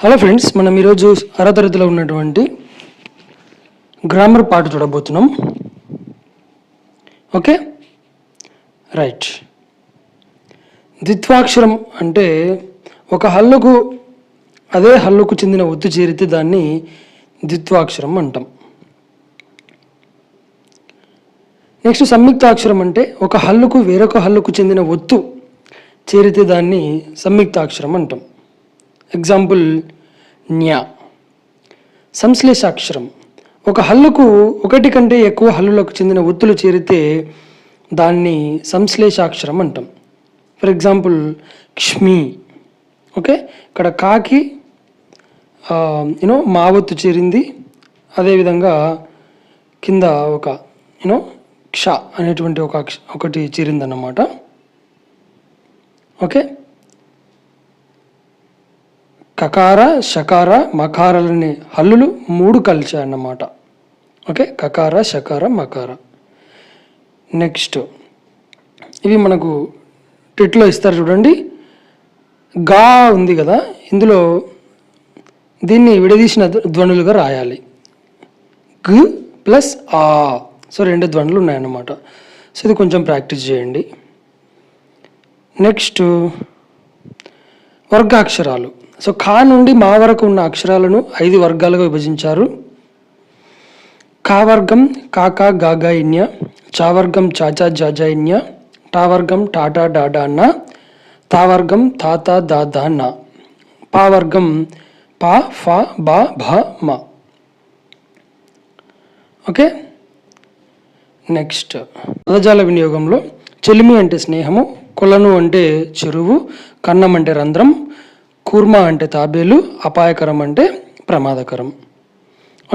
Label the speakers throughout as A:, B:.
A: Hello friends మనం ఈరోజు ఆరో తరగతిలో ఉన్నటువంటి గ్రామర్ పాట చూడబోతున్నాం. ఓకే రైట్ ద్విత్వాక్షరం అంటే ఒక హల్లుకు అదే హల్లుకు చెందిన ఒత్తు చేరితే దాన్ని ద్విత్వాక్షరం అంటాం. నెక్స్ట్ సంయుక్తాక్షరం అంటే ఒక హల్లుకు వేరొక హల్లుకు చెందిన ఒత్తు చేరితే దాన్ని సంయుక్తాక్షరం అంటాం. ఎగ్జాంపుల్ న్యా సంశ్లేషాక్షరం ఒక హల్లుకు ఒకటి కంటే ఎక్కువ హల్లులకు చెందిన ఒత్తులు చేరితే దాన్ని సంశ్లేషాక్షరం అంటాం ఫర్ ఎగ్జాంపుల్ క్ష్మి ఓకే ఇక్కడ కాకి యూనో మా ఒత్తు చేరింది అదేవిధంగా కింద ఒక యూనో క్ష అనేటువంటి ఒక ఒకటి చేరిందన్నమాట ఓకే కకార షకార మకారాలని హల్లులు మూడు కలిచాయన్నమాట ఓకే? కకార షకార మకార. నెక్స్ట్ ఇవి మనకు టిట్లో ఇస్తారు చూడండి. గా ఉంది కదా? ఇందులో దీన్ని విడదీసిన ధ్వనులుగా రాయాలి. గ్ ప్లస్ ఆ. సో రెండు ధ్వనులు ఉన్నాయన్నమాట. సో ఇది కొంచెం ప్రాక్టీస్ చేయండి. నెక్స్ట్ వర్గాక్షరాలు. సో ఖా నుండి మా వరకు ఉన్న అక్షరాలను ఐదు వర్గాలుగా విభజించారు. కావర్గం కాకా గాగా ఇన్య చా వర్గం చాచా జాజా ఇన్య టా వర్గం టాటా డాడా అన్న తా వర్గం తాత దాదా అన్న పా వర్గం పా ఫా బా భ మా. ఓకే? నెక్స్ట్. పదజాల వినియోగంలో చెలిమి అంటే స్నేహము కొలను అంటే చెరువు కన్నం అంటే రంధ్రం కూర్మ అంటే తాబేలు అపాయకరం అంటే ప్రమాదకరం.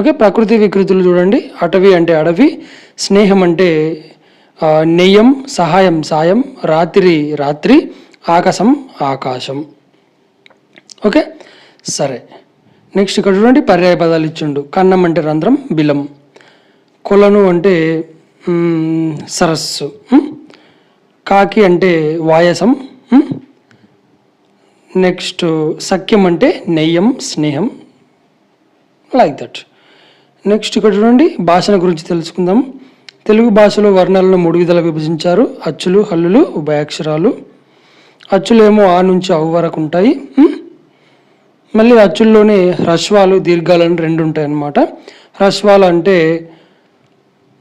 A: ఓకే ప్రకృతి వికృతులు చూడండి. అటవీ అంటే అడవి స్నేహం అంటే నెయ్యం సహాయం సాయం రాత్రి రాత్రి ఆకాశం ఆకాశం. ఓకే సరే. నెక్స్ట్ ఇక్కడ చూడండి పర్యాయ పదాలు ఇచ్చిండు. కన్నం అంటే రంధ్రం బిలం. కొలను అంటే సరస్సు. కాకి అంటే వాయసం. నెక్స్ట్ సఖ్యం అంటే నెయ్యం స్నేహం లైక్ దట్ నెక్స్ట్ ఇక్కడ చూడండి భాషల గురించి తెలుసుకుందాం. తెలుగు భాషలో వర్ణాలను మూడు విధాలుగా విభజించారు. అచ్చులు హల్లులు ఉభయాక్షరాలు. అచ్చులేమో ఆ నుంచి అవు వరకు ఉంటాయి. మళ్ళీ అచ్చుల్లోనే హ్రస్వాలు దీర్ఘాలు అని రెండు ఉంటాయి అన్నమాట హ్రస్వాలు అంటే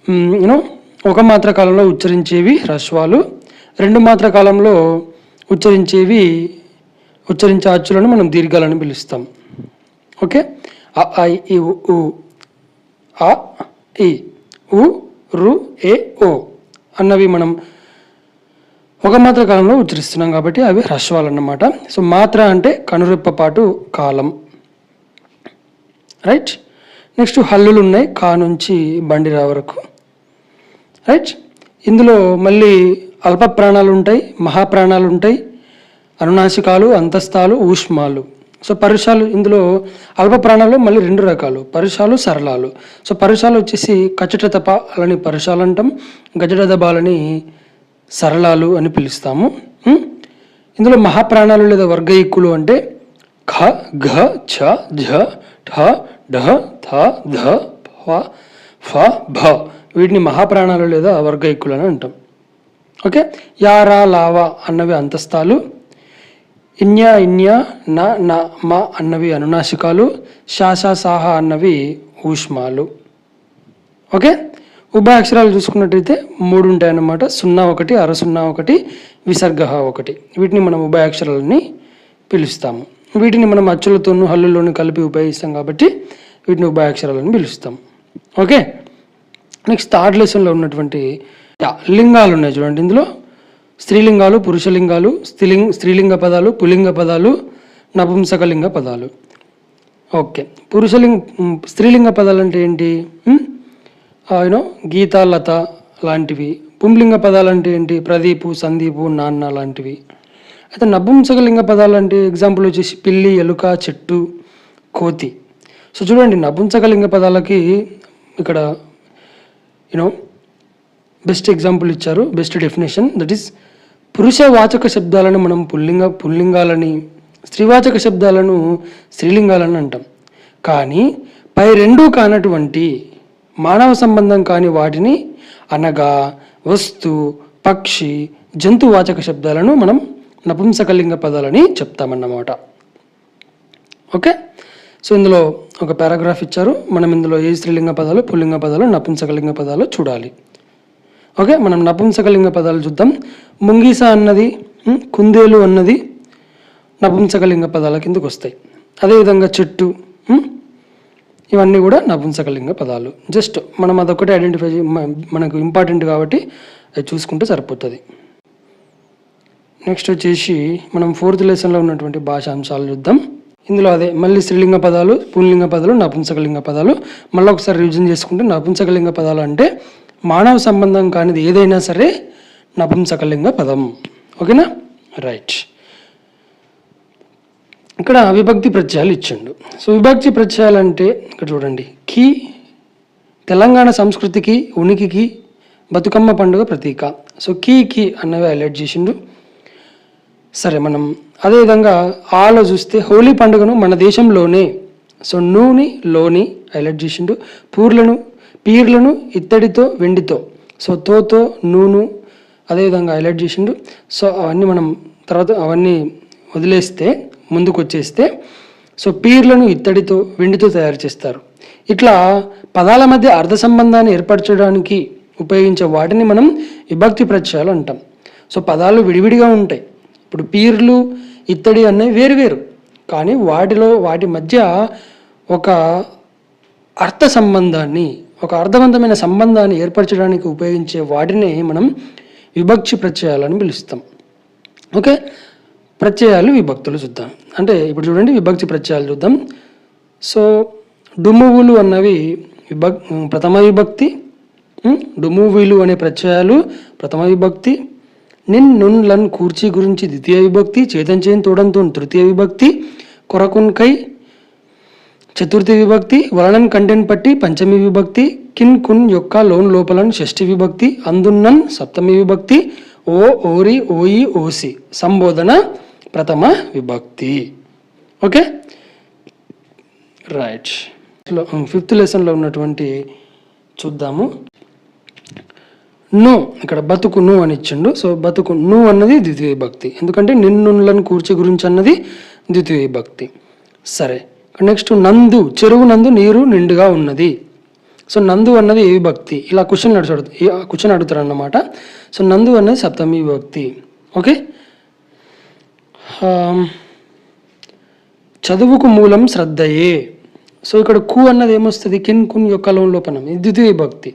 A: యూనో ఒక మాత్ర కాలంలో ఉచ్చరించేవి హ్రస్వాలు. రెండు మాత్ర కాలంలో ఉచ్చరించేవి ఉచ్చరించే అచ్చులను మనం దీర్ఘాలను పిలుస్తాం. ఓకే? అ ఐ ఈ ఉ, ఆ ఈ ఉ రు ఏ ఓ అన్నవి మనం ఒక మాత్ర కాలంలో ఉచ్చరిస్తున్నాం కాబట్టి అవి హ్రస్వాలు అన్నమాట సో మాత్ర అంటే కనురెప్ప పాటు కాలం. రైట్? నెక్స్ట్ హల్లులు ఉన్నాయి కా నుంచి బండిరా వరకు. రైట్? ఇందులో మళ్ళీ అల్ప ప్రాణాలు ఉంటాయి మహాప్రాణాలు ఉంటాయి అనునాసికాలు అంతస్తాలు ఊష్మాలు. సో పరుషాలు ఇందులో అల్ప ప్రాణాలు మళ్ళీ రెండు రకాలు. పరుషాలు సరళాలు. సో పరుషాలు వచ్చేసి కచట తప అలాని పరుషాలు అంటాం. గజట దబాలని సరళాలు అని పిలుస్తాము. ఇందులో మహాప్రాణాలు లేదా వర్గ అంటే ఖ ఘ ఛ ఝ ఠ ఢ థ ధ ఫ ఫ భ. వీటిని మహాప్రాణాలు లేదా వర్గ అని అంటాం. ఓకే? యారా లావా అన్నవి అంతస్తాలు ఇన్యా ఇన్యా న న మ అన్నవి అనునాసికాలు శాసా సాహ అన్నవి ఊష్మాలు. ఓకే? ఉభయ అక్షరాలు చూసుకున్నట్టయితే మూడు ఉంటాయి అన్నమాట సున్నా ఒకటి అర సున్నా ఒకటి విసర్గ ఒకటి. వీటిని మనం ఉభయ అక్షరాలని పిలుస్తాము. వీటిని మనం అచ్చులతోనూ హల్లుల్లోనూ కలిపి ఉపయోగిస్తాం కాబట్టి వీటిని ఉభయ అక్షరాలని పిలుస్తాం. ఓకే? నెక్స్ట్ థర్డ్ లెసన్లో ఉన్నటువంటి లింగాలు ఉన్నాయి చూడండి ఇందులో. స్త్రీలింగాలు పురుషలింగాలు స్త్రీలింగ స్త్రీలింగ పదాలు పులింగ పదాలు నపుంసకలింగ పదాలు. ఓకే. పురుషలింగ స్త్రీలింగ పదాలు అంటే ఏంటి యూనో గీత లత లాంటివి. పుంలింగ పదాలు అంటే ఏంటి? ప్రదీపు సందీపు నాన్న లాంటివి. అయితే నపుంసకలింగ పదాలు అంటే ఎగ్జాంపుల్ వచ్చేసి పిల్లి ఎలుక చెట్టు కోతి. సో చూడండి నపుంసకలింగ పదాలకి ఇక్కడ యూనో బెస్ట్ ఎగ్జాంపుల్ ఇచ్చారు బెస్ట్ డెఫినేషన్. దట్ ఈస్ పురుష వాచక శబ్దాలను మనం పుల్లింగ పుల్లింగాలని స్త్రీవాచక శబ్దాలను స్త్రీలింగాలని అంటాం. కానీ పై రెండూ కానటువంటి మానవ సంబంధం కాని వాటిని అనగా వస్తు పక్షి జంతువాచక శబ్దాలను మనం నపుంసకలింగ పదాలని చెప్తామన్నమాట. ఓకే? సో ఇందులో ఒక పారాగ్రాఫ్ ఇచ్చారు. మనం ఇందులో ఏ స్త్రీలింగ పదాలు పుల్లింగ పదాలు నపుంసకలింగ పదాలు చూడాలి. ఓకే మనం నపుంసకలింగ పదాలు చూద్దాం. ముంగీస అన్నది కుందేలు అన్నది నపుంసకలింగ పదాల కిందకు వస్తాయి. అదేవిధంగా చెట్టు ఇవన్నీ కూడా నపుంసకలింగ పదాలు. జస్ట్ మనం అదొకటి ఐడెంటిఫై మనకు ఇంపార్టెంట్ కాబట్టి అది చూసుకుంటే సరిపోతుంది. నెక్స్ట్ వచ్చేసి మనం ఫోర్త్ లెసన్లో ఉన్నటువంటి భాషా అంశాలు చూద్దాం. ఇందులో అదే మళ్ళీ స్త్రీలింగ పదాలు పుల్లింగ పదాలు నపుంసకలింగ పదాలు. మళ్ళీ ఒకసారి రివిజన్ చేసుకుంటే నపుంసకలింగ పదాలు అంటే మానవ సంబంధం కానిది ఏదైనా సరే నపుంసకలింగ పదం. ఓకేనా? రైట్ ఇక్కడ విభక్తి ప్రత్యయాలు ఇచ్చిండు. సో విభక్తి ప్రత్యయాలు అంటే ఇక్కడ చూడండి. కీ తెలంగాణ సంస్కృతికి ఉనికికి బతుకమ్మ పండుగ ప్రతీక. సో కీ కీ అన్నవి హైలైట్ చేసిండు. సరే మనం అదేవిధంగా ఆలో చూస్తే హోలీ పండుగను మన దేశంలోనే సో నూని లోని హైలైట్ చేసిండు. పూర్లను పీర్లను ఇత్తడితో వెండితో. సో తోతో నూను అదేవిధంగా హైలైట్ చేసిండు. సో అవన్నీ మనం తర్వాత అవన్నీ వదిలేస్తే ముందుకు వచ్చేస్తే సో పీర్లను ఇత్తడితో వెండితో తయారు చేస్తారు. ఇట్లా పదాల మధ్య అర్థ సంబంధాన్ని ఏర్పరచడానికి ఉపయోగించే వాటిని మనం విభక్తి ప్రత్యయాలు అంటాం. సో పదాలు విడివిడిగా ఉంటాయి. ఇప్పుడు పీర్లు ఇత్తడి అనేవి వేరు వేరు. కానీ వాటిలో వాటి మధ్య ఒక అర్థ సంబంధాన్ని ఒక అర్థవంతమైన సంబంధాన్ని ఏర్పరచడానికి ఉపయోగించే వాటిని మనం విభక్తి ప్రత్యయాలని పిలుస్తాం. ఓకే? ప్రత్యయాలు విభక్తులు చూద్దాం. అంటే ఇప్పుడు చూడండి విభక్తి ప్రత్యయాలు చూద్దాం. సో డుమువులు అన్నవి విభక్ ప్రథమ విభక్తి డుమువులు అనే ప్రత్యయాలు ప్రథమ విభక్తి నిన్ నున్ లన్ కూర్చి గురించి ద్వితీయ విభక్తి చేతన్ చేన్ తోడంతో తృతీయ విభక్తి కొరకున్కై చతుర్థి విభక్తి వలనన్ కంటెంట్ పట్టి పంచమి విభక్తి కిన్ కున్ యొక్క లోన్ లోపలన్ షష్ఠి విభక్తి అందున్నన్ సప్తమి విభక్తి ఓ ఓరి ఓయి ఓసి. సంబోధన ప్రథమ విభక్తి. ఓకే? రైట్. ఫిఫ్త్ లెసన్లో ఉన్నటువంటి చూద్దాము. ను ఇక్కడ బతుకు ను అని ఇచ్చిండు. సో బతుకు ను అన్నది ద్వితీయ విభక్తి. ఎందుకంటే నిన్నులను కూర్చి గురించి అన్నది ద్వితీయ విభక్తి. సరే. నెక్స్ట్ నందు చెరువు నందు నీరు నిండుగా ఉన్నది. సో నందు అన్నది ఏ విభక్తి ఇలా క్వశ్చన్ అడుగుతాడు క్వశ్చన్ అడుగుతారు అన్నమాట సో నందు అన్నది సప్తమి విభక్తి ఓకే um, చదువుకు మూలం శ్రద్ధయే. సో ఇక్కడ కు అన్నది ఏమొస్తుంది? కిన్ కున్ యొక్క లోన్ లోపనం ద్వితీయ విభక్తి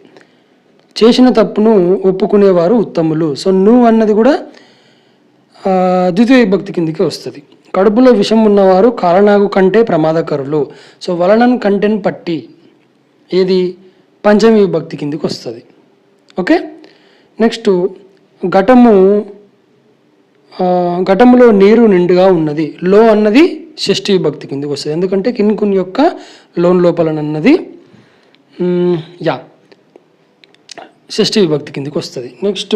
A: చేసిన తప్పును ఒప్పుకునేవారు ఉత్తములు. సో నువ్వు అన్నది కూడా ద్వితీయ విభక్తి కిందికి వస్తుంది. కడుపులో విషం ఉన్నవారు కాలనాగు కంటే ప్రమాదకరులు. సో వలనన్ కంటెన్ పట్టి ఏది? పంచమి విభక్తి కిందికి వస్తుంది. ఓకే? నెక్స్ట్ ఘటము ఘటములో నీరు నిండుగా ఉన్నది. లో అన్నది షష్ఠి విభక్తి కిందకి వస్తుంది. ఎందుకంటే కిన్కున్ యొక్క లోన్ లోపలనన్నది యా షష్ఠి విభక్తి కిందకి వస్తుంది. నెక్స్ట్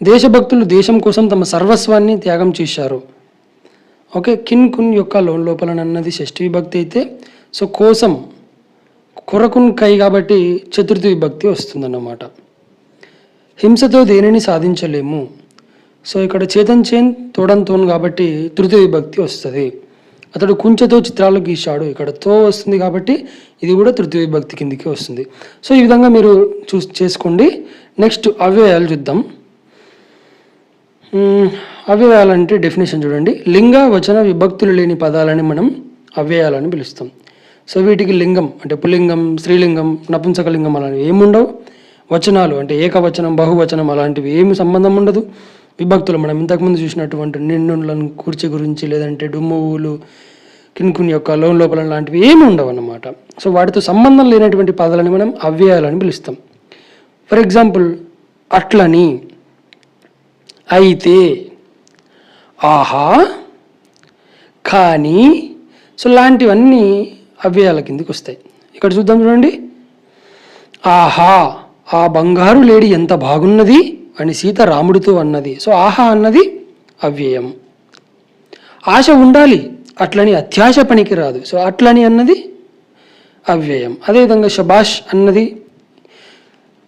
A: దేశభక్తులు దేశం కోసం తమ సర్వస్వాన్ని త్యాగం చేశారు. ఓకే కిన్ కున్ యొక్క లోన్ లోపలనన్నది షష్ఠి విభక్తి అయితే సో కోసం కొరకున్ కై కాబట్టి చతుర్థి విభక్తి వస్తుందన్నమాట. హింసతో దేనిని సాధించలేము. సో ఇక్కడ చేతన్ చేన్ తోడంతోన్ కాబట్టి తృతీయ విభక్తి వస్తుంది. అతడు కుంచెతో చిత్రాలు గీశాడు. ఇక్కడ తో వస్తుంది కాబట్టి ఇది కూడా తృతీయ విభక్తి కిందికి వస్తుంది. సో ఈ విధంగా మీరు చూ చేసుకోండి. నెక్స్ట్ అవ్యయాలు చూద్దాం. అవ్యయాలంటే డెఫినేషన్ చూడండి. లింగ వచన విభక్తులు లేని పదాలని మనం అవ్యయాలని పిలుస్తాం. సో వీటికి లింగం అంటే పుల్లింగం స్త్రీలింగం నపుంసకలింగం అలాంటివి ఏముండవు? వచనాలు అంటే ఏకవచనం బహువచనం అలాంటివి ఏమి సంబంధం ఉండదు. విభక్తులు మనం ఇంతకుముందు చూసినటువంటి నిండులను కూర్చి గురించి లేదంటే డుమ్మువులు కిన్కుని యొక్క లోన్ లోపల లాంటివి ఏమి ఉండవు అన్నమాట. సో వాటితో సంబంధం లేనటువంటి పదాలని మనం అవ్యయాలని పిలుస్తాం. ఫర్ ఎగ్జాంపుల్ అట్లని అయితే ఆహా కానీ సో లాంటివన్నీ అవ్యయాల కిందకి వస్తాయి. ఇక్కడ చూద్దాం చూడండి. ఆహా ఆ బంగారు లేడి ఎంత బాగున్నది? అని సీత రాముడితో అన్నది. సో ఆహా అన్నది అవ్యయం. ఆశ ఉండాలి అట్లని అత్యాశ పనికి రాదు. సో అట్లని అన్నది అవ్యయం. అదేవిధంగా శబాష్ అన్నది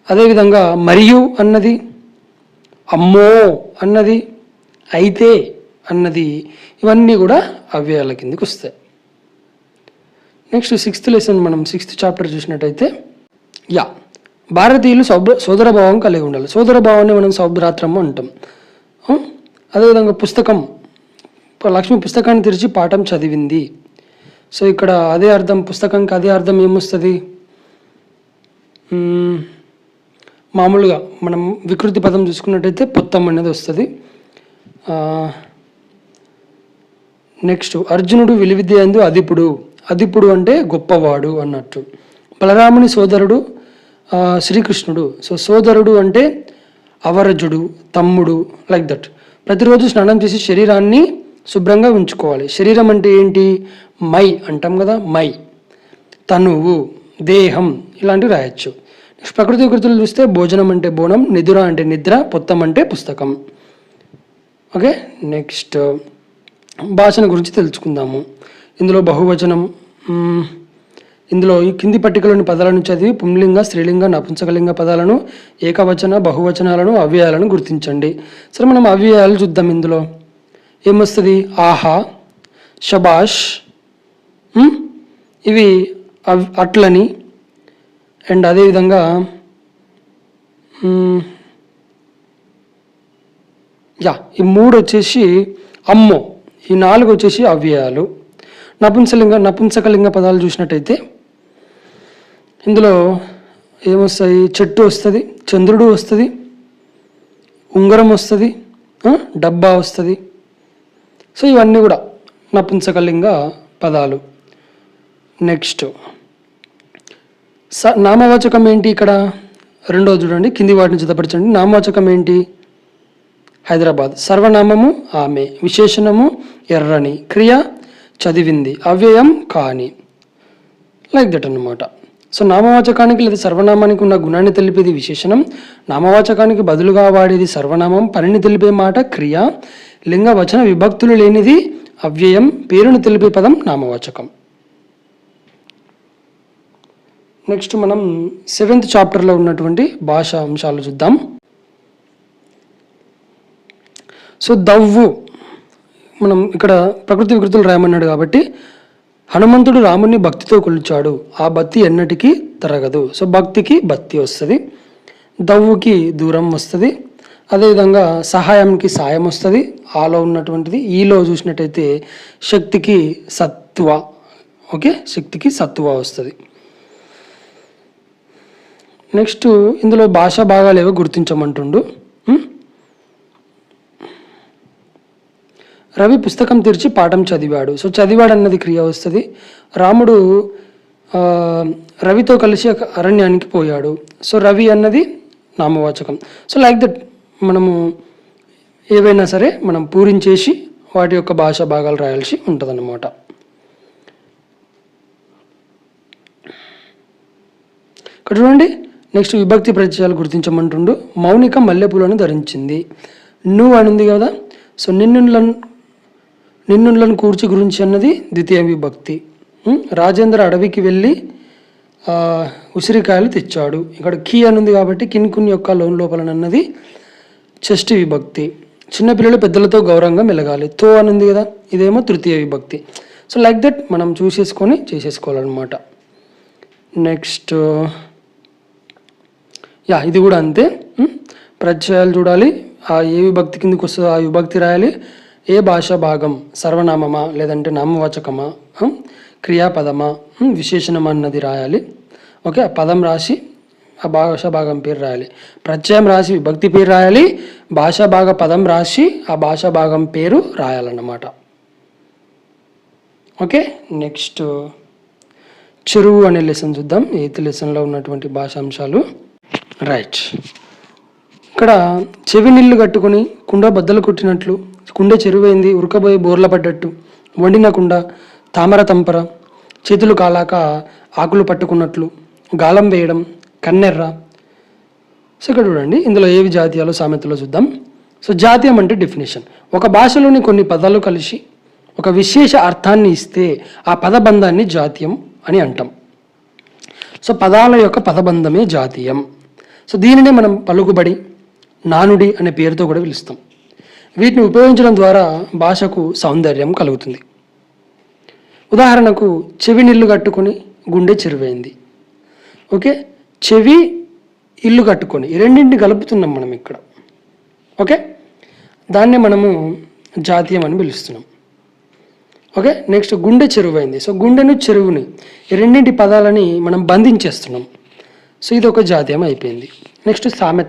A: అదేవిధంగా మరియు అన్నది అమ్మో అన్నది అయితే అన్నది ఇవన్నీ కూడా అవ్యయాల కిందకి వస్తాయి. నెక్స్ట్ సిక్స్త్ లెసన్ మనం సిక్స్త్ చాప్టర్ చూసినట్టయితే యా భారతీయులు సౌభ సోదరభావం కలిగి ఉండాలి. సోదరభావాన్ని మనం సౌభ్రాత్రము అంటాం. అదేవిధంగా పుస్తకం లక్ష్మి పుస్తకాన్ని తెరిచి పాఠం చదివింది. సో ఇక్కడ అదే అర్థం పుస్తకంకి అదే అర్థం ఏమొస్తుంది? మామూలుగా మనం వికృతి పదం చూసుకున్నట్టయితే పొత్తం అనేది వస్తుంది. నెక్స్ట్ అర్జునుడు విలువిద్యందు అదిపుడు. అదిపుడు అంటే గొప్పవాడు అన్నట్టు. బలరాముని సోదరుడు శ్రీకృష్ణుడు. సో సోదరుడు అంటే అవరజుడు తమ్ముడు లైక్ దట్ ప్రతిరోజు స్నానం చేసి శరీరాన్ని శుభ్రంగా ఉంచుకోవాలి. శరీరం అంటే ఏంటి? మై అంటాం కదా మై. తనువు దేహం ఇలాంటివి రాయొచ్చు. నెక్స్ట్ ప్రకృతి వికృతులు చూస్తే భోజనం అంటే బోనం నిద్ర అంటే నిద్ర పొత్తం అంటే పుస్తకం. ఓకే? నెక్స్ట్. భాషణ గురించి తెలుసుకుందాము. ఇందులో బహువచనం ఇందులో ఈ కింది పట్టికలోని పదాలను చదివి పుంలింగ స్త్రీలింగ నపుంసకలింగ పదాలను ఏకవచన బహువచనాలను అవ్యయాలను గుర్తించండి. సరే మనం అవ్యయాలు చూద్దాం ఇందులో. ఏమొస్తుంది? ఆహా షబాష్ ఇవి అవ్- అట్లని అండ్ అదేవిధంగా యా ఈ మూడు వచ్చేసి అమ్మో ఈ నాలుగు వచ్చేసి అవ్యయాలు. నపుంసలింగ నపుంసకలింగ పదాలు చూసినట్టయితే ఇందులో ఏమొస్తాయి? చెట్టు వస్తుంది చంద్రుడు వస్తుంది ఉంగరం వస్తుంది డబ్బా వస్తుంది. సో ఇవన్నీ కూడా నపుంసకలింగ పదాలు. నెక్స్ట్. స నామవాచకం ఏంటి ఇక్కడ? రెండో చూడండి కింది వాటిని జతపరచండి నామవాచకం ఏంటి? హైదరాబాద్. సర్వనామము ఆమె. విశేషణము ఎర్రని. క్రియ చదివింది. అవ్యయం కాని. లైక్ దట్ అన్నమాట. సో నామవాచకానికి లేదా సర్వనామానికి ఉన్న గుణాన్ని తెలిపేది విశేషణం. నామవాచకానికి బదులుగా వాడేది సర్వనామం పనిని తెలిపే మాట క్రియ. లింగ వచన విభక్తులు లేనిది అవ్యయం పేరును తెలిపే పదం నామవాచకం. నెక్స్ట్ మనం సెవెంత్ చాప్టర్లో ఉన్నటువంటి భాషా అంశాలు చూద్దాం. సో దవ్వు మనం ఇక్కడ ప్రకృతి వికృతులు రాయమన్నాడు కాబట్టి హనుమంతుడు రాముని భక్తితో కొలిచాడు. ఆ భక్తి ఎన్నటికీ తరగదు. సో భక్తికి భక్తి వస్తుంది. దవ్వుకి దూరం వస్తుంది. అదేవిధంగా సహాయంకి సాయం వస్తుంది. ఆలో ఉన్నటువంటిది ఈలో చూసినట్టయితే శక్తికి సత్వ ఓకే? శక్తికి సత్వ వస్తుంది. నెక్స్ట్ ఇందులో భాషా భాగాలు ఏవో గుర్తించమంటుండు. రవి పుస్తకం తెరిచి పాఠం చదివాడు. సో చదివాడు అన్నది క్రియ వస్తుంది. రాముడు రవితో కలిసి అరణ్యానికి పోయాడు. సో రవి అన్నది నామవాచకం. సో లైక్ దట్ మనము ఏవైనా సరే మనం పూరించేసి వాటి యొక్క భాషా భాగాలు రాయాల్సి ఉంటుందన్నమాట. ఇక్కడ చూడండి. నెక్స్ట్ విభక్తి ప్రత్యయాలు గుర్తించమంటుండు. మౌనిక మల్లెపూలను ధరించింది. నువ్వు అని ఉంది కదా? సో నిన్నులను నిన్నులను కూర్చి గురించి అన్నది ద్వితీయ విభక్తి. రాజేంద్ర అడవికి వెళ్ళి ఉసిరికాయలు తెచ్చాడు. ఇక్కడ కీ అని ఉంది కాబట్టి కిన్కున్ యొక్క లోన్ లోపలనన్నది షష్ఠి విభక్తి. చిన్నపిల్లలు పెద్దలతో గౌరవంగా మెలగాలి. తో అని ఉంది కదా? ఇదేమో తృతీయ విభక్తి. సో లైక్ దట్ మనం చూసేసుకొని చేసేసుకోవాలన్నమాట. నెక్స్ట్ యా ఇది కూడా అంతే. ప్రత్యయాలు చూడాలి. ఆ ఏ విభక్తి కిందకి వస్తుందో ఆ విభక్తి రాయాలి. ఏ భాషా భాగం సర్వనామమా లేదంటే నామవాచకమా? క్రియాపదమా? విశేషణమా అన్నది రాయాలి. ఓకే ఆ పదం రాసి ఆ భాష భాగం పేరు రాయాలి. ప్రత్యయం రాసి విభక్తి పేరు రాయాలి. భాషా భాగ పదం రాసి ఆ భాషా భాగం పేరు రాయాలన్నమాట. Okay next. చెరువు అనే లెసన్ చూద్దాం. ఎయిత్ లెసన్లో ఉన్నటువంటి భాషాంశాలు. రైట్ ఇక్కడ చెవి నీళ్ళు కట్టుకొని కుండ బద్దలు కొట్టినట్లు కుండ చెరువైంది ఉరకబోయి బోర్ల పడ్డట్టు. వండిన కుండ తామర తంపర చేతులు కాలాక ఆకులు పట్టుకున్నట్లు. గాలం వేయడం కన్నెర్ర. సో ఇక్కడ చూడండి ఇందులో ఏవి జాతీయాలు సామెతలో చూద్దాం. సో జాతీయం అంటే డెఫినేషన్ ఒక భాషలోని కొన్ని పదాలు కలిసి ఒక విశేష అర్థాన్ని ఇస్తే ఆ పదబంధాన్ని జాతీయం అని అంటాం. సో పదాల యొక్క పదబంధమే జాతీయం. సో దీనినే మనం పలుకుబడి నానుడి అనే పేరుతో కూడా పిలుస్తాం. వీటిని ఉపయోగించడం ద్వారా భాషకు సౌందర్యం కలుగుతుంది. ఉదాహరణకు చెవి నీళ్ళు కట్టుకొని గుండె చెరువైంది. ఓకే? చెవి ఇల్లు కట్టుకొని రెండింటిని కలుపుతున్నాం మనం ఇక్కడ. ఓకే? దాన్ని మనము జాతీయం అని పిలుస్తున్నాం. ఓకే? నెక్స్ట్ గుండె చెరువైంది. సో గుండెను చెరువుని రెండింటి పదాలని మనం బంధించేస్తున్నాం. సో ఇది ఒక జాతీయం అయిపోయింది. నెక్స్ట్ సామెత.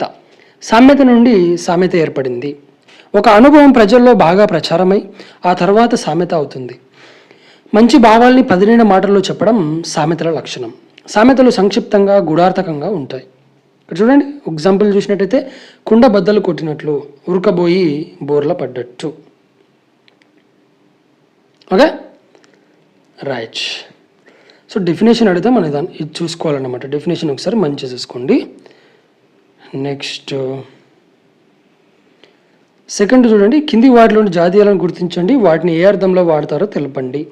A: సామెత నుండి సామెత ఏర్పడింది. ఒక అనుభవం ప్రజల్లో బాగా ప్రచారమై ఆ తర్వాత సామెత అవుతుంది. మంచి భావాల్ని పదినైన మాటల్లో చెప్పడం సామెతల లక్షణం. సామెతలు సంక్షిప్తంగా గుడార్థకంగా ఉంటాయి. ఇక్కడ చూడండి ఎగ్జాంపుల్ చూసినట్టయితే కుండ బద్దలు కొట్టినట్లు ఉరకబోయి బోర్ల పడ్డట్టు. ఓకే? రైట్. సో డెఫినేషన్ అడిగితే మనం దాన్ని ఇది చూసుకోవాలన్నమాట. డెఫినేషన్ ఒకసారి మంచిగా చూసుకోండి. నెక్స్ట్ సెకండ్ చూడండి కింది వాటిలోని జాతీయాలను గుర్తించండి. వాటిని ఏ అర్థంలో వాడతారో తెలపండి.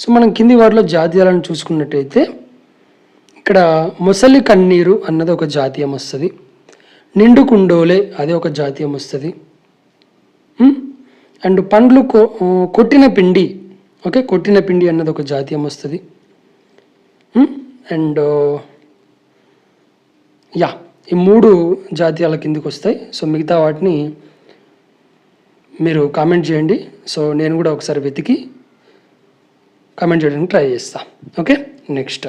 A: సో మనం కింది వాటిలో జాతీయాలను చూసుకున్నట్టయితే ఇక్కడ మొసలి కన్నీరు అన్నది ఒక జాతీయం వస్తుంది. నిండు కుండోలే అదే ఒక జాతీయం వస్తుంది. అండ్ పండ్లు కొ కొట్టిన పిండి ఓకే? కొట్టిన పిండి అన్నది ఒక జాతీయం వస్తుంది. Hmm? అండ్ యా uh, ఈ మూడు జాతీయాల కిందకి వస్తాయి. సో మిగతా వాటిని మీరు కామెంట్ చేయండి. సో నేను కూడా ఒకసారి వెతికి కామెంట్ చేయడానికి ట్రై చేస్తా. ఓకే నెక్స్ట్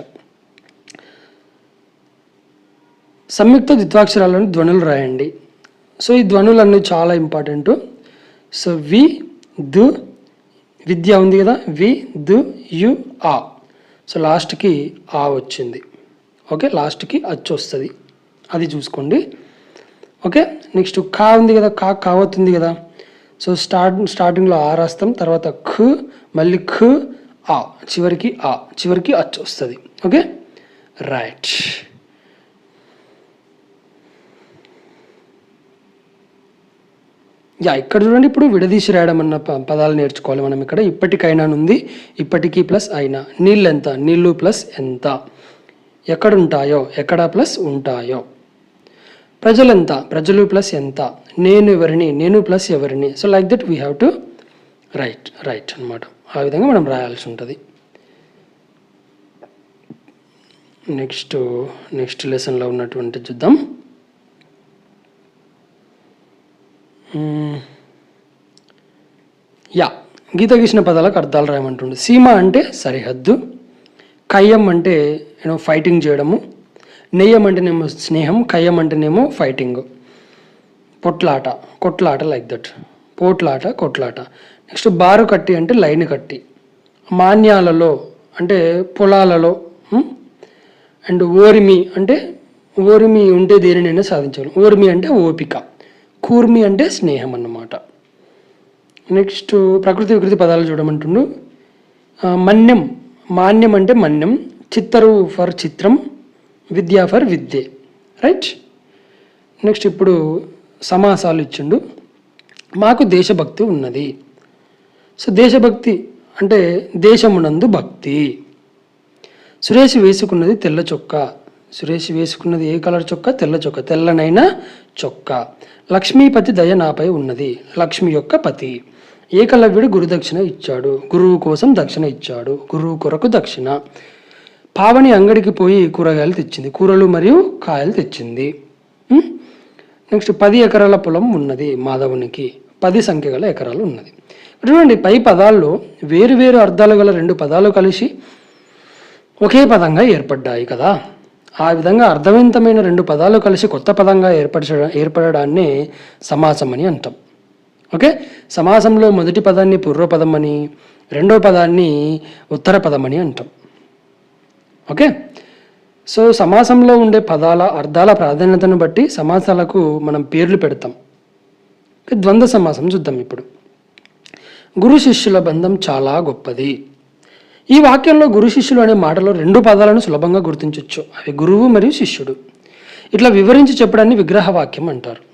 A: సంయుక్త ద్విత్వాక్షరాలను ధ్వనులు రాయండి. సో ఈ ధ్వనులు అన్నీ చాలా ఇంపార్టెంట్ సో వి దు విద్య ఉంది కదా? వి దు యు ఆ. సో లాస్ట్కి ఆ వచ్చింది. ఓకే? లాస్ట్కి అచ్చు వస్తుంది. అది చూసుకోండి. ఓకే? నెక్స్ట్ కా ఉంది కదా? కా కావతుంది కదా? సో స్టార్ట్ స్టార్టింగ్లో ఆ రాస్తాం. తర్వాత ఖ మళ్ళీ ఖ ఆ. చివరికి ఆ. చివరికి అచ్చు వస్తుంది. ఓకే? రైట్. యా ఇక్కడ చూడండి ఇప్పుడు విడదీసి రాయడం అన్న పదాలు నేర్చుకోవాలి మనం ఇక్కడ. ఇప్పటికైనా ఉంది ఇప్పటికీ ప్లస్ అయినా. నీళ్ళు ఎంత? నీళ్ళు ప్లస్ ఎంత? ఎక్కడ ఉంటాయో ఎక్కడ ప్లస్ ఉంటాయో? ప్రజలెంత? ప్రజలు ప్లస్ ఎంత? నేను ఎవరిని? నేను ప్లస్ ఎవరిని? So like that we have to write right అన్నమాట. ఆ విధంగా మనం రాయాల్సి ఉంటుంది. నెక్స్ట్ నెక్స్ట్ లెసన్లో ఉన్నటువంటి చూద్దాం. గీత గీసిన పదాలకు అర్థాలు రాయమంటుండే. సీమ అంటే సరిహద్దు కయ్యం అంటే యూనో ఫైటింగ్ చేయడము నెయ్యం అంటేనేమో స్నేహం కయ్యం అంటేనేమో ఫైటింగ్ పొట్లాట కొట్లాట లైక్ దట్ పోట్లాట కొట్లాట. నెక్స్ట్ బారు కట్టి అంటే లైన్ కట్టి. మాన్యాలలో అంటే పొలాలలో అండ్ ఓరిమి అంటే ఓరిమి ఉంటే దేనినైనా సాధించాలి ఓరిమి అంటే ఓపిక. కూర్మి అంటే స్నేహం అన్నమాట. నెక్స్ట్ ప్రకృతి వికృతి పదాలు చూడమంటుండు. మన్యం. మాన్యం అంటే మన్యం. చిత్తరు ఫర్ చిత్రం. విద్య ఫర్ విద్యే. రైట్ నెక్స్ట్ ఇప్పుడు సమాసాలు ఇచ్చిండు. మాకు దేశభక్తి ఉన్నది. సో దేశభక్తి అంటే దేశమునందు భక్తి. సురేష్ వేసుకున్నది తెల్ల చొక్కా. సురేష్ వేసుకున్నది ఏ కలర్ చొక్కా? తెల్ల చొక్కా. తెల్లనైన చొక్కా. లక్ష్మీపతి దయ నాపై ఉన్నది. లక్ష్మి యొక్క పతి. ఏకలవ్యుడు గురుదక్షిణ ఇచ్చాడు. గురువు కోసం దక్షిణ ఇచ్చాడు. గురువు కొరకు దక్షిణ. పావని అంగడికి పోయి కూరగాయలు తెచ్చింది. కూరలు మరియు కాయలు తెచ్చింది. నెక్స్ట్ పది ఎకరాల పొలం ఉన్నది మాధవునికి. పది సంఖ్య గల ఎకరాలు ఉన్నది. చూడండి పై పదాల్లో వేరు వేరు అర్థాలు గల రెండు పదాలు కలిసి ఒకే పదంగా ఏర్పడ్డాయి కదా. ఆ విధంగా అర్థవంతమైన రెండు పదాలు కలిసి కొత్త పదంగా ఏర్పరచ ఏర్పడడాన్నే సమాసం అని అంటాం. ఓకే? సమాసంలో మొదటి పదాన్ని పూర్వపదం అని రెండో పదాన్ని ఉత్తర పదం అని అంటాం. ఓకే? సో సమాసంలో ఉండే పదాల అర్థాల ప్రాధాన్యతను బట్టి సమాసాలకు మనం పేర్లు పెడతాం. ఓకే, ద్వంద్వ సమాసం చూద్దాం ఇప్పుడు. గురు శిష్యుల బంధం చాలా గొప్పది. ఈ వాక్యంలో గురు శిష్యులు అనే మాటలో రెండు పదాలను సులభంగా గుర్తించవచ్చు అవి గురువు మరియు శిష్యుడు. ఇట్లా వివరించి చెప్పడాన్ని విగ్రహ వాక్యం అంటారు.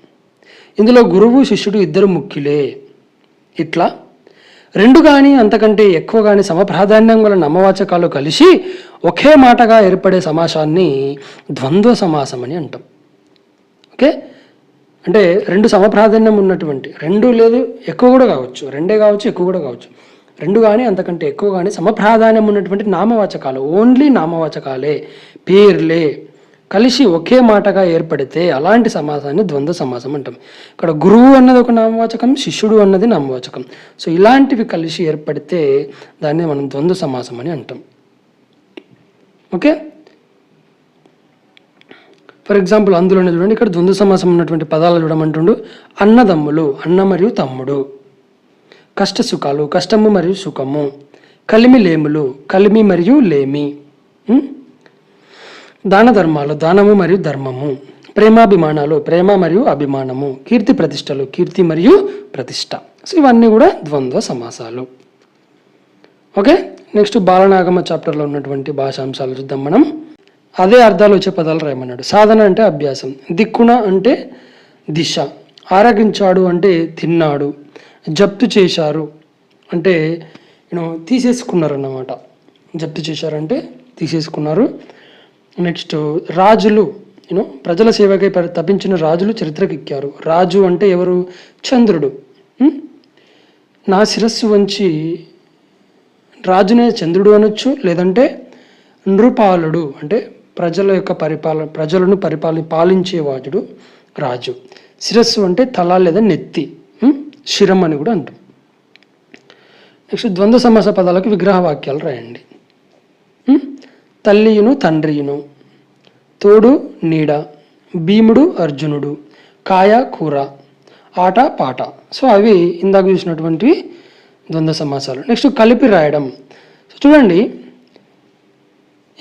A: ఇందులో గురువు శిష్యుడు ఇద్దరు ముఖ్యులే. ఇట్లా రెండు కానీ అంతకంటే ఎక్కువ కానీ సమప్రాధాన్యం గల నామవాచకాలు కలిసి ఒకే మాటగా ఏర్పడే సమాసాన్ని ద్వంద్వ సమాసం అని అంటాం. ఓకే? అంటే రెండు సమప్రాధాన్యం ఉన్నటువంటి రెండు లేదు ఎక్కువ కూడా కావచ్చు రెండే కావచ్చు ఎక్కువ కూడా కావచ్చు. రెండు కానీ అంతకంటే ఎక్కువ కానీ సమప్రాధాన్యం ఉన్నటువంటి నామవాచకాలు ఓన్లీ నామవాచకాలే పేర్లే. కలిసి ఒకే మాటగా ఏర్పడితే అలాంటి సమాసాన్ని ద్వంద్వ సమాసం అంటాం. ఇక్కడ గురువు అన్నది ఒక నామవాచకం శిష్యుడు అన్నది నామవాచకం. సో ఇలాంటివి కలిసి ఏర్పడితే దాన్ని మనం ద్వంద్వ సమాసం అని అంటాం. ఓకే? ఫర్ ఎగ్జాంపుల్ అందులోనే చూడండి ఇక్కడ ద్వంద్వ సమాసం ఉన్నటువంటి పదాలు చూడమంటుండు. అన్నదమ్ములు అన్న మరియు తమ్ముడు. కష్ట సుఖాలు కష్టము మరియు సుఖము. కలిమి లేములు కలిమి మరియు లేమి. దాన ధర్మాలు దానము మరియు ధర్మము. ప్రేమాభిమానాలు ప్రేమ మరియు అభిమానము. కీర్తి ప్రతిష్టలు కీర్తి మరియు ప్రతిష్ట. సో ఇవన్నీ కూడా ద్వంద్వ సమాసాలు. ఓకే? నెక్స్ట్ బాలనాగమ చాప్టర్లో ఉన్నటువంటి భాషాంశాలు చూద్దాం మనం. అదే అర్థాలు వచ్చే పదాలు రాయమన్నాడు. సాధన అంటే అభ్యాసం. దిక్కున అంటే దిశ. ఆరగించాడు అంటే తిన్నాడు. జప్తు చేశారు అంటే తీసేసుకున్నారు అన్నమాట జప్తు చేశారంటే తీసేసుకున్నారు. నెక్స్ట్ రాజులు యూనో ప్రజల సేవకై పరి- తపించిన రాజులు చరిత్రకెక్కారు. రాజు అంటే ఎవరు? చంద్రుడు. నా శిరస్సు వంచి రాజునే చంద్రుడు అనొచ్చు లేదంటే నృపాలుడు అంటే ప్రజల యొక్క పరిపాలన ప్రజలను పరిపాలి పాలించే వాజుడు రాజు. శిరస్సు అంటే తల లేదా నెత్తి. శిరం అని కూడా అంటాం. నెక్స్ట్ ద్వంద్వ సమాస పదాలకు విగ్రహ వాక్యాలు రాయండి. తల్లియును తండ్రియును. తోడు నీడ. భీముడు అర్జునుడు. కాయ కూర. ఆట పాట. సో అవి ఇందాక చూసినటువంటి ద్వంద్వ సమాసాలు. నెక్స్ట్ కలిపి రాయడం. సో చూడండి.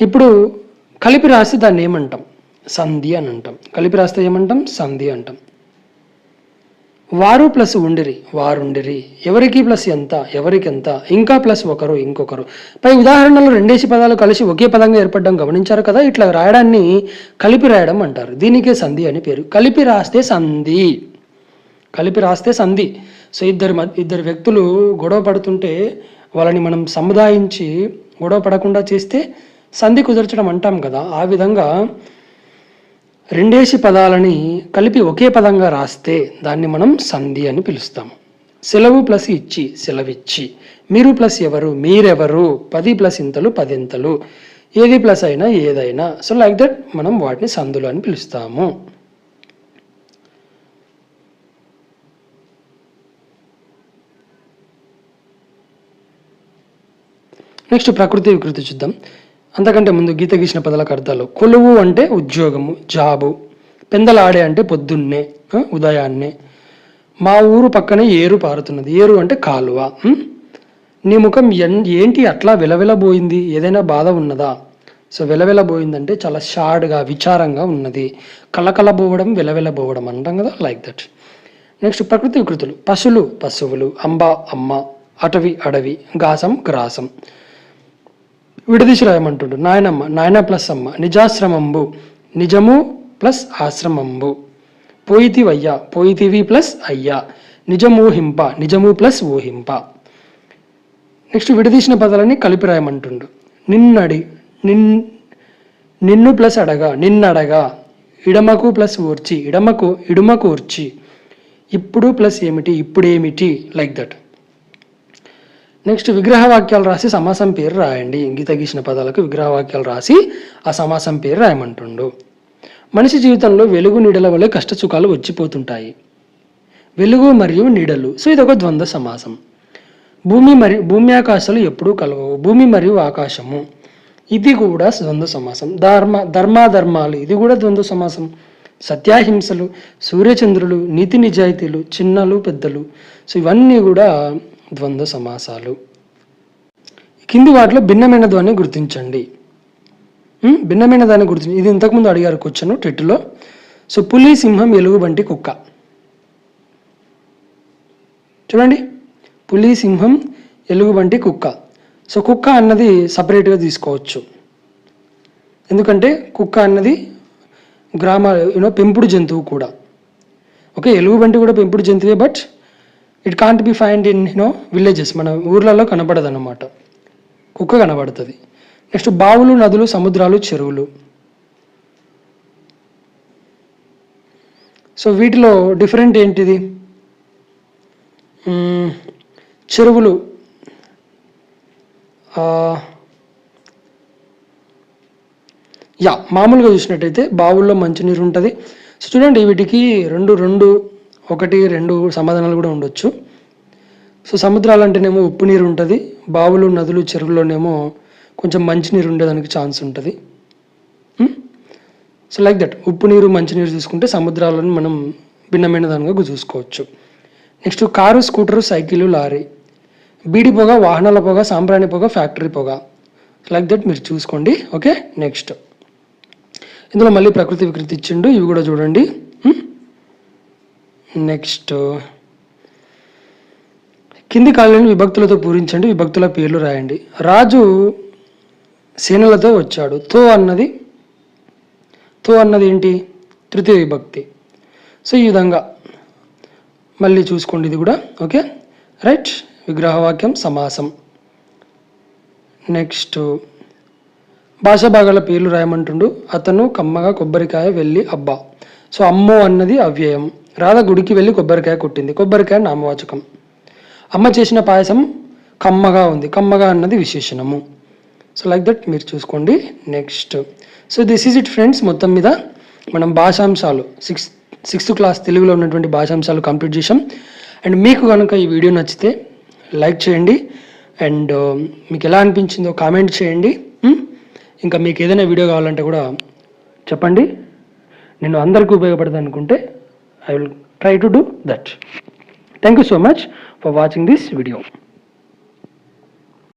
A: ఇప్పుడు కలిపి రాస్తే దాన్ని ఏమంటాం? సంధి అని అంటాం. కలిపి రాస్తే ఏమంటాం? సంధి అంటాం. వారు ప్లస్ ఉండిరి వారుండిరి. ఎవరికి ప్లస్ ఎంత ఎవరికి ఎంత? ఇంకా ప్లస్ ఒకరు ఇంకొకరు. పై ఉదాహరణలో రెండేసి పదాలు కలిసి ఒకే పదంగా ఏర్పడడం గమనించారు కదా? ఇట్లా రాయడాన్ని కలిపి రాయడం అంటారు. దీనికే సంధి అని పేరు. కలిపి రాస్తే సంధి. కలిపి రాస్తే సంధి. సో ఇద్దరు ఇద్దరు వ్యక్తులు గొడవ పడుతుంటే వాళ్ళని మనం సముదాయించి గొడవ పడకుండా చేస్తే సంధి కుదర్చడం అంటాం కదా? ఆ విధంగా రెండేసి పదాలని కలిపి ఒకే పదంగా రాస్తే దాన్ని మనం సంధి అని పిలుస్తాం సెలవు ప్లస్ ఇచ్చి సెలవిచ్చి. మీరు ప్లస్ ఎవరు? మీరెవరు? పది ప్లస్ ఇంతలు పదింతలు. ఏది ప్లస్ అయినా ఏదైనా. సో లైక్ దట్ మనం వాటిని సంధులు అని పిలుస్తాము. నెక్స్ట్ ప్రకృతి వికృతి చూద్దాం. అంతకంటే ముందు గీత గీసిన పదాలకు అర్థాలు. కొలువు అంటే ఉద్యోగము జాబు. పెందలాడే అంటే పొద్దున్నే ఉదయాన్నే. మా ఊరు పక్కనే ఏరు పారుతున్నది. ఏరు అంటే కాలువ. నీ ముఖం ఏంటి అట్లా వెలవెలబోయింది ఏదైనా బాధ ఉన్నదా? సో వెలవెలబోయిందంటే చాలా షాడ్గా విచారంగా ఉన్నది. కలకలబోవడం వెలవెలబోవడం అంటాం కదా లైక్ దట్. నెక్స్ట్ ప్రకృతి వికృతులు. పశువులు పశువులు అంబ అమ్మ అటవి అడవి గాసం గ్రాసం. విడదీసి రాయమంటుండు నాయనమ్మ నాయన ప్లస్ అమ్మ నిజాశ్రమంబు. నిజము ప్లస్ ఆశ్రమంబు. పోయితివయ్యా పోయితివి ప్లస్ అయ్యా. నిజమూహింప నిజము ప్లస్ ఊహింప. నెక్స్ట్ విడదీసిన పదాలని కలిపి రాయమంటుండు నిన్నడి నిన్ నిన్ను ప్లస్ అడగా నిన్నడగా. ఇడమకు ప్లస్ ఊర్చి ఇడమకు ఇడుమకు ఊర్చి. ఇప్పుడు ప్లస్ ఏమిటి ఇప్పుడు ఏమిటి లైక్ దట్. నెక్స్ట్ విగ్రహవాక్యాలు రాసి సమాసం పేరు రాయండి. గీత గీసిన పదాలకు విగ్రహ వాక్యాలు రాసి ఆ సమాసం పేరు రాయమంటుండు. మనిషి జీవితంలో వెలుగు నీడల వల్ల కష్టసుఖాలు వచ్చిపోతుంటాయి. వెలుగు మరియు నీడలు. సో ఇది ఒక ద్వంద్వ సమాసం. భూమి మరియు భూమి ఆకాశాలు ఎప్పుడూ కలవవు. భూమి మరియు ఆకాశము. ఇది కూడా ద్వంద్వ సమాసం. ధర్మ ధర్మాధర్మాలు. ఇది కూడా ద్వంద్వ సమాసం. సత్యాహింసలు సూర్యచంద్రులు నీతి నిజాయితీలు చిన్నలు పెద్దలు. సో ఇవన్నీ కూడా ద్వంద్వ సమాసాలు. కింది వాటిలో భిన్నమైన ధ్వని గుర్తించండి. భిన్నమైన దాన్ని గుర్తించి ఇది ఇంతకుముందు అడిగారు క్వశ్చన్ టెట్లో. సో పులి సింహం ఎలుగుబంటి కుక్క. చూడండి. పులి సింహం ఎలుగుబంటి కుక్క. సో కుక్క అన్నది సపరేట్గా తీసుకోవచ్చు. ఎందుకంటే కుక్క అన్నది గ్రామ యూనో పెంపుడు జంతువు కూడా. ఓకే ఎలుగుబంటి కూడా పెంపుడు జంతువే but it can't be find in you know villages మన ఊర్లలో కనబడదు అనమాట కుక్క కనబడుతుంది. నెక్స్ట్ బావులు నదులు సముద్రాలు చెరువులు. సో వీటిలో డిఫరెంట్ ఏంటిది? Hmm, చెరువులు. యా మామూలుగా చూసినట్టయితే బావుల్లో మంచినీరు ఉంటుంది సో చూడండి వీటికి రెండు రెండు ఒకటి రెండు సమాధానాలు కూడా ఉండొచ్చు. సో సముద్రాలు అంటేనేమో ఉప్పు నీరు ఉంటుంది బావులు నదులు చెరువుల్లోనేమో కొంచెం మంచినీరు ఉండేదానికి ఛాన్స్ ఉంటుంది. So like that. ఉప్పు నీరు మంచినీరు చూసుకుంటే సముద్రాలను మనం భిన్నమైన దానిగా చూసుకోవచ్చు. Next car scooter cycle lorry. బీడి పొగ వాహనాల పొగ సాంబ్రాణి పొగ ఫ్యాక్టరీ పొగ. లైక్ దట్ మీరు చూసుకోండి. ఓకే? నెక్స్ట్. ఇందులో మళ్ళీ ప్రకృతి వికృతి ఇచ్చిండు. ఇవి కూడా చూడండి. నెక్స్ట్ uh, కింది కాళ్ళని విభక్తులతో పూరించండి విభక్తుల పేర్లు రాయండి. రాజు సేనలతో వచ్చాడు. తో అన్నది తో అన్నది ఏంటి? తృతీయ విభక్తి. సో ఈ విధంగా మళ్ళీ చూసుకోండి ఇది కూడా ఓకే? రైట్ విగ్రహవాక్యం సమాసం. నెక్స్ట్ భాషా భాగాల పేర్లు రాయమంటుండు. అతను కమ్మగా కొబ్బరికాయ వెళ్ళి అబ్బా. సో అమ్మో అన్నది అవ్యయం. రాధ గుడికి వెళ్ళి కొబ్బరికాయ కొట్టింది. కొబ్బరికాయ నామవాచకం. అమ్మ చేసిన పాయసం కమ్మగా ఉంది. కమ్మగా అన్నది విశేషణము. సో లైక్ దట్ మీరు చూసుకోండి next. So this is it friends మొత్తం మీద మనం భాషాంశాలు సిక్స్త్ సిక్స్త్ క్లాస్ తెలుగులో ఉన్నటువంటి భాషాంశాలు కంప్లీట్ చేసాం అండ్ మీకు కనుక ఈ వీడియో నచ్చితే లైక్ చేయండి. అండ్ uh, మీకు ఎలా అనిపించిందో కామెంట్ చేయండి. Hmm? ఇంకా మీకు ఏదైనా వీడియో కావాలంటే కూడా చెప్పండి. నేను అందరికీ ఉపయోగపడదనుకుంటే అనుకుంటే I will try to do that. Thank you so much for watching this video.